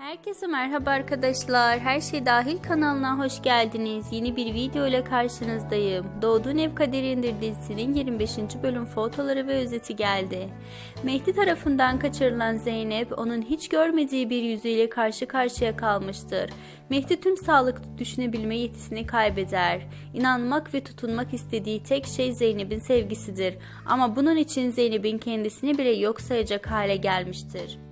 Herkese merhaba arkadaşlar. Her şey dahil kanalına hoş geldiniz. Yeni bir video ile karşınızdayım. Doğduğun Ev Kaderindir dizisinin 25. bölüm fotoları ve özeti geldi. Mehdi tarafından kaçırılan Zeynep onun hiç görmediği bir yüzüyle karşı karşıya kalmıştır. Mehdi tüm sağlıklı düşünebilme yetisini kaybeder. İnanmak ve tutunmak istediği tek şey Zeynep'in sevgisidir. Ama bunun için Zeynep'in kendisini bile yok sayacak hale gelmiştir.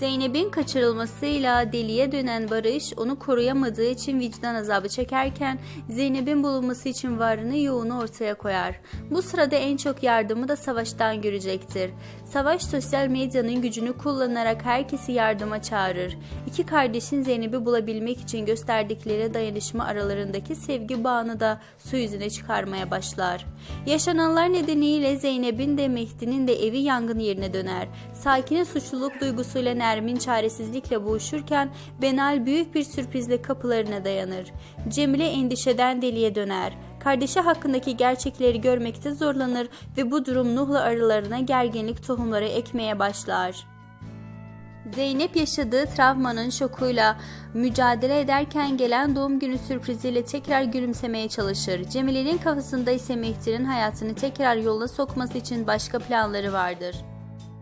Zeynep'in kaçırılmasıyla deliye dönen Barış onu koruyamadığı için vicdan azabı çekerken Zeynep'in bulunması için varını yoğunu ortaya koyar. Bu sırada en çok yardımı da Savaş'tan görecektir. Savaş sosyal medyanın gücünü kullanarak herkesi yardıma çağırır. İki kardeşin Zeynep'i bulabilmek için gösterdikleri dayanışma aralarındaki sevgi bağını da su yüzüne çıkarmaya başlar. Yaşananlar nedeniyle Zeynep'in de Mehdi'nin de evi yangın yerine döner. Sakin'in suçluluk duygusuyla Nermin çaresizlikle boğuşurken Benal büyük bir sürprizle kapılarına dayanır. Cemile endişeden deliye döner. Kardeşi hakkındaki gerçekleri görmekte zorlanır ve bu durum Nuh'la aralarına gerginlik tohumları ekmeye başlar. Zeynep yaşadığı travmanın şokuyla mücadele ederken gelen doğum günü sürpriziyle tekrar gülümsemeye çalışır. Cemile'nin kafasında ise Mehdi'nin hayatını tekrar yoluna sokması için başka planları vardır.